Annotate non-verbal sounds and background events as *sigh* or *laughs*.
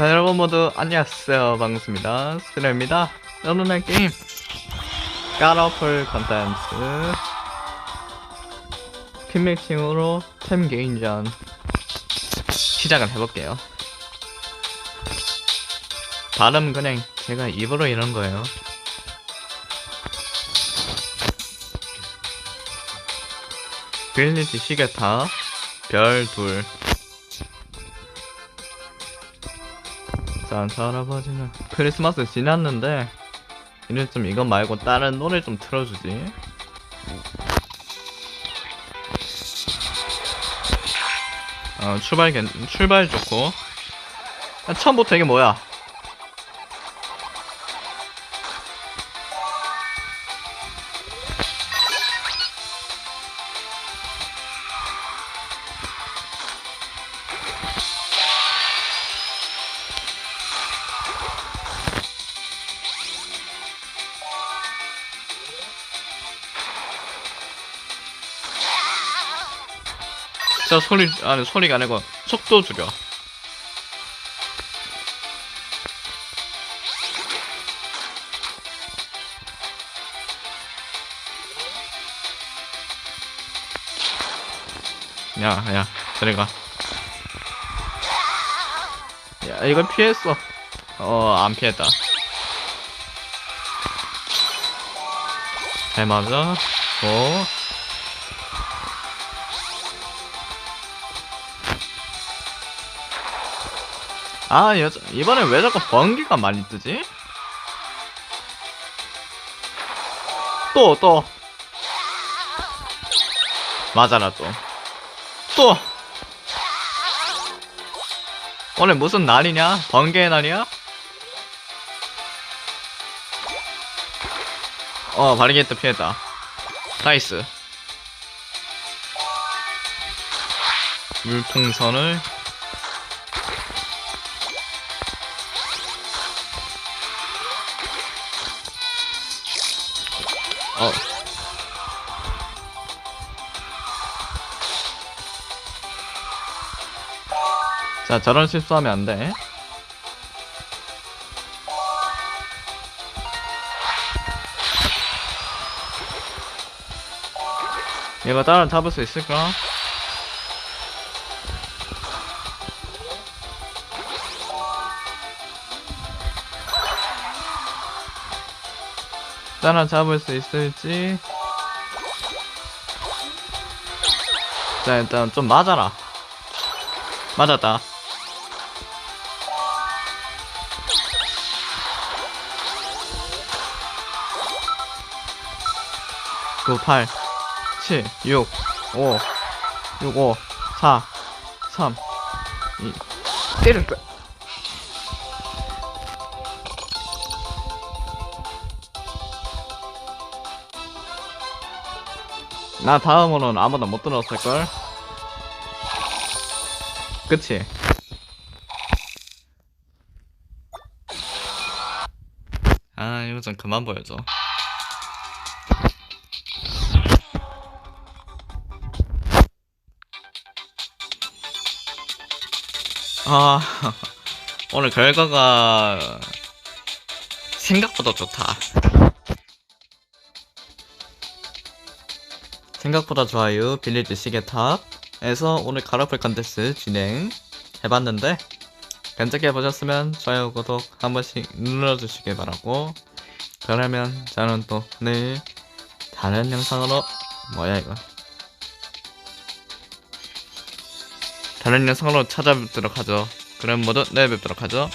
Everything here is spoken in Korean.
자 여러분 모두 안녕하세요. 반갑습니다. 스트레입니다. 오늘의 게임 까러플 컨텐츠. 팀매칭으로 템 개인전 시작을 해볼게요. 발음 그냥 제가 입으로 이런 거예요. 빌리지 시계타 별둘 산타 할아버지는 크리스마스 지났는데 이제 좀 이것 말고 다른 노래 좀 틀어주지. 어 출발 괜 출발 좋고. 아, 처음부터 이게 뭐야 저 소리 아니 소리가 아니고 속도 줄여 야야 저리 가 야, 이걸 피했어. 어, 안 피했다. 잘 맞아. 어. 아, 여, 이번에 왜 자꾸 번개가 많이 뜨지? 또, 또. 맞아라, 또. 또! 오늘 무슨 날이냐? 번개의 날이야? 어, 바리게트 피했다. 나이스. 물풍선을 어. 자, 저런 실수하면 안 돼. 얘가 따라 잡을 수 있을까? 따라 잡을 수 있을지. 자 일단 좀 맞아라. 맞았다. 9, 8, 7, 6, 5, 6, 5, 4, 3, 2, 때릴 거 나 다음으로는 아무도 못 들었을걸? 그치? 아, 이거 좀 그만 보여줘. 아, *laughs* 오늘 결과가 생각보다 좋다. 생각보다 좋아요. 빌리지 시계탑에서 오늘 가라플 컨텐츠 진행 해봤는데 괜찮게 보셨으면 좋아요, 구독 한 번씩 눌러주시길 바라고 그러면 저는 또 내일 다른 영상으로 뭐야 이거 다른 영상으로 찾아뵙도록 하죠. 그럼 모두 내일 뵙도록 하죠.